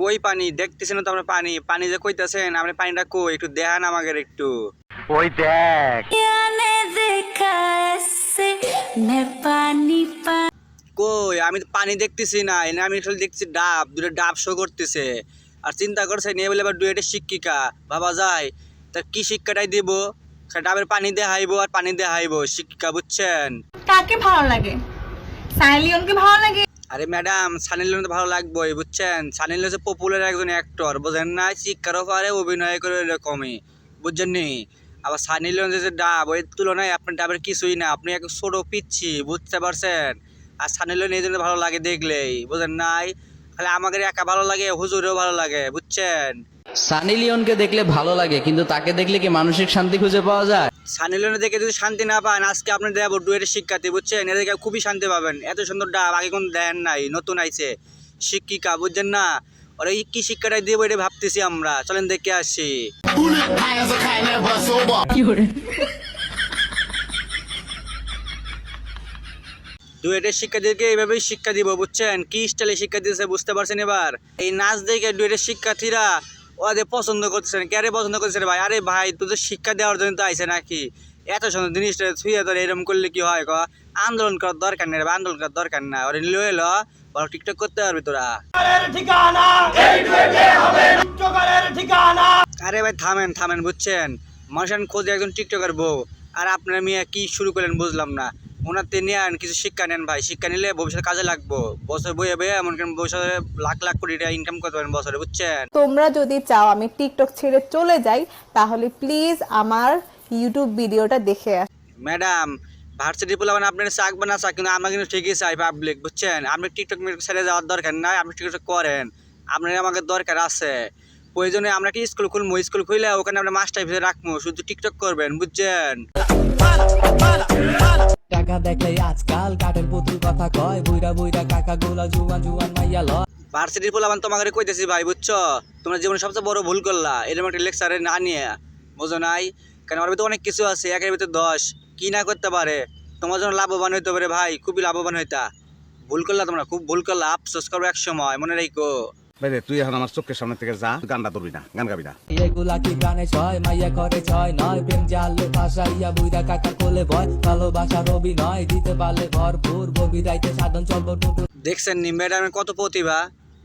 কই পানি? দেখতেছেন তো আপনার পানি। পানি যে কইতাছেন আপনি পানিটা কই? একটু দেখান আমাকে একটু। pani pa কই? আমি তো পানি দেখতেছি না। এনে আমি আসলে দেখছি ডাব। দুটো ডাব শো করতেছে। আর চিন্তা করছে নিয়ে বলে আবার ডুয়েটের শিক্ষিকা। ভাবা যায় তার কি শিক্ষাটাই দিব? ডাবের পানি দেখাইব আর পানি দেখাইব। শিক্ষিকা বুঝছেন? কাকে ভালো লাগে? সাইলিয়নকে ভালো লাগে? আরে ম্যাডাম সানি লিওন তো ভালো লাগবেই, বুঝছেন? সানি লিওন হচ্ছে পপুলার একজন অ্যাক্টর বোঝেন না শিক্ষারও পারে অভিনয় করে এরকমই, বুঝছেন নি? আবার সানি লিওন যে ডাব, ওই তুলনায় আপনার ডাবের কিছুই না, আপনি এক ছোট পিচ্ছি, বুঝতে পারছেন? আর সানি লিওন এই জন্য ভালো লাগে দেখলেই, বুঝেন নাই? তাহলে আমাদের একা ভালো লাগে, হুজুরেও ভালো লাগে, বুঝছেন? সানি লিওনকে দেখলে ভালো লাগে, কিন্তু তাকে দেখলে কি মানসিক শান্তি খুঁজে পাওয়া যায়? সানি লিওনে দেখে যদি শান্তি না পান আজকে আপনি দেবো ডুয়েটের শিক্ষার্থী বুঝছেন? এদেরকে খুবই শান্তি পাবেন। এত সুন্দর ডাব আগে কোন দেন নাই নতুন আইছে। শিক্ষিকা বুঝছেন না? ওরা এই কি শিক্ষাটাই দেবো এটা ভাবতেছি আমরা। চলেন দেখে আসি। ডুয়েটের শিক্ষার্থীদেরকে এইভাবেই শিক্ষা দিব বুঝছেন? কি স্টাইলে শিক্ষা দিয়েছে বুঝতে পারছেন এবার? এই নাচ দেখে ডুয়েটের শিক্ষার্থীরা ওদের পছন্দ করতেছেন ক্যারে পছন্দ করতেছে রে ভাই? আরে ভাই তোদের শিক্ষা দেওয়ার জন্য তো আইছে নাকি? এত সুন্দর জিনিসটা ছুঁয়ে ধরে এরকম করলে কি হয়? ক আন্দোলন করার দরকার নেই আন্দোলন করার দরকার না। ওরে নিয়ে এলো বড় টিকটক করতে পারবি তোরা। আরে ভাই থামেন থামেন বুঝছেন? মানুষের খোঁজে একজন টিকটকার বউ। আর আপনার মেয়ে কি শুরু করলেন বুঝলাম না। ওনার তে নেন কিছু শিক্ষা নেন ভাই। শিক্ষা নিলে ভবিষ্যতে কাজে লাগবো। বছর বইয়ে বইয়ে এমন কেন ভবিষ্যতে লাখ লাখ কোটি টাকা ইনকাম করতে পারেন বছরে বুঝছেন? তোমরা যদি চাও আমি টিকটক ছেড়ে চলে যাই তাহলে প্লিজ আমার ইউটিউব ভিডিওটা দেখে আস। ম্যাডাম ভার্সিটি পোলা মানে আপনার চাক বা না চাক কিন্তু আমরা কিন্তু ঠিকই চাই পাবলিক বুঝছেন? আপনি টিকটক ছেড়ে যাওয়ার দরকার নাই আপনি টিকটক করেন। আপনার আমাকে দরকার আছে। প্রয়োজনে আমরা কি স্কুল খুলবো স্কুল খুলে ওখানে আমরা মাস্টার ভিতরে রাখব শুধু টিকটক করবেন বুঝছেন? টাকা দেখলে আজকাল কাঠের পুতুল কথা কয় বুইরা বুইরা কাকা গোলা জুয়ান জুয়ান মাইয়া লয়। ভার্সিটির পোলাবান তোমাকে কইতেছি ভাই, বুঝছ? তোমরা জীবনে সবচেয়ে বড় ভুল করলা, এরকম একটা লেকচারে না নিয়ে। বোঝো নাই? কারণ আমার ভিতরে অনেক কিছু আছে, একের ভিতরে দশ। কি না করতে পারে? তোমার জন্য লাভবান হইতে পারে ভাই, খুবই লাভবান হইতা। ভুল করলা তোমরা, খুব ভুল করলা, আফসোস করব এক সময় মনে রাখো বাইরে তুই এখন আমার চোখের সামনে থেকে যা গানটা ধরবি না গান গাবি না। এগুলা কি গানে ছয়? মাইয়া করে ছয় নয়। প্রেম জালে ফাঁসাইয়া বুইরা কাকা কোলে ভয় ভালোবাসার অভিনয় দিতে পারলে ভরপুর সাধন চলবো টুটু। দেখছেন নি ম্যাডামের কত প্রতিভা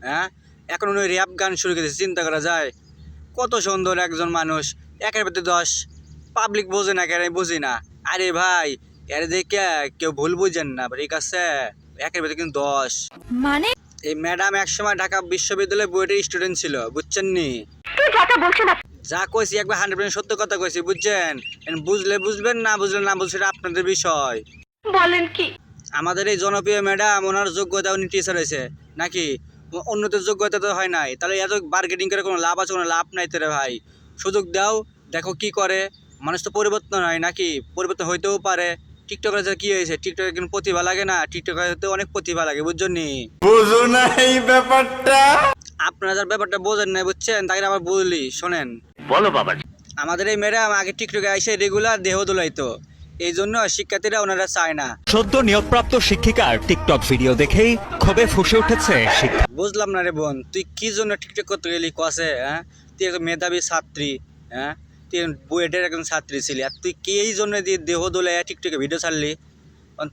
হ্যাঁ? এখন উনি র্যাপ গান শুরু করেছে চিন্তা করা যায়। কত সুন্দর একজন মানুষ একের ভিতরে দশ। পাবলিক বোঝে না কেন বুঝি না। আরে ভাই এর দেখে কেউ ভুল বুঝেন না ঠিক আছে? একের ভিতরে কিন্তু দশ। মানে এই ম্যাডাম একসময় ঢাকা বিশ্ববিদ্যালয়ে বুয়েটের স্টুডেন্ট ছিল বুঝছেন নি? যা কইছি একবার হান্ড্রেড পার্সেন্ট সত্য কথা কইছি বুঝছেন? বুঝলে বুঝবেন না বুঝলে না বুঝলে আপনাদের বিষয়। বলেন কি? আমাদের এই জনপ্রিয় ম্যাডাম ওনার যোগ্যতা উনি টিচার হয়েছে নাকি? অন্যদের যোগ্যতা তো হয় নাই। তাহলে এত মার্কেটিং করে কোনো লাভ আছে কোনো লাভ নাই তো রে ভাই। সুযোগ দাও দেখো কি করে। মানুষ তো পরিবর্তন হয় নাকি? পরিবর্তন হইতেও পারে। টিকটকের যে কি হয়েছে? টিকটকের কিন্তু প্রতিভা লাগে না টিকটকের হতে অনেক প্রতিভা লাগে বুঝছেন নি বুঝো না এই ব্যাপারটা। আপনারা যার ব্যাপারটা বোঝেন না বুঝছেন? তাকে আবার বলি শোনেন। বলো বাবা। আমাদের এই ম্যাডাম আগে টিকটকে এসে রেগুলার দেহ দোলাইতো। এই জন্য শিক্ষার্থীরা ওনারা চায় না। সদ্য নিয়োগপ্রাপ্ত শিক্ষিকার টিকটক ভিডিও দেখেই ক্ষোভে ফুসে উঠেছে শিক্ষা বুঝলাম না রে বোন তুই কি জন্য টিকটক করতে গেলি? কসে হ্যাঁ? তুই একজন মেধাবী ছাত্রী হ্যাঁ? বুয়েটের একজন ছাত্রী ছিলি, আর তুই কে এই জন্য দিয়ে দেহ দোলে টিকটকে ভিডিও ছাড়লি?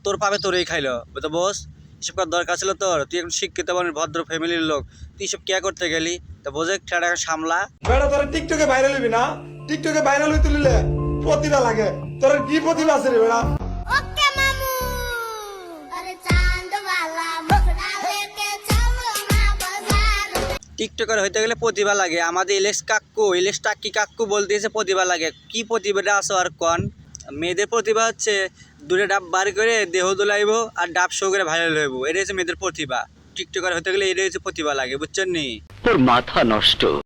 তোর পাবে তোরই খাইলো তো বোস এসব করার দরকার ছিল তোর, তুই এখন শিক্ষিত মানে ভদ্র ফ্যামিলির লোক, তুই এসব কে করতে গেলি? তো বোঝে টাকা সামলা। বেটা, তোরা টিকটকে ভাইরাল হবি না? টিকটকে ভাইরাল হইতে লিলে প্রতিভা লাগে। তোর কি প্রতিভা আছে রে বেটা টিকটকার হইতে গেলে প্রতিভা লাগে। আমাদের ইলেক্স কাক্কু ইলেক্স টাক্কি কাক্কু বলতেছে প্রতিভা লাগে। কি প্রতিভাটা আসো আর কন? মেয়েদের প্রতিভা হচ্ছে দূরে ডাব বার করে দেহ দোলাইব আর ডাব শো করে ভাইরাল হইব। এটাই হচ্ছে মেয়েদের প্রতিভা। টিকটকার হতে গেলে এটা হচ্ছে প্রতিভা লাগে, বুঝছেন নি? তোর মাথা নষ্ট।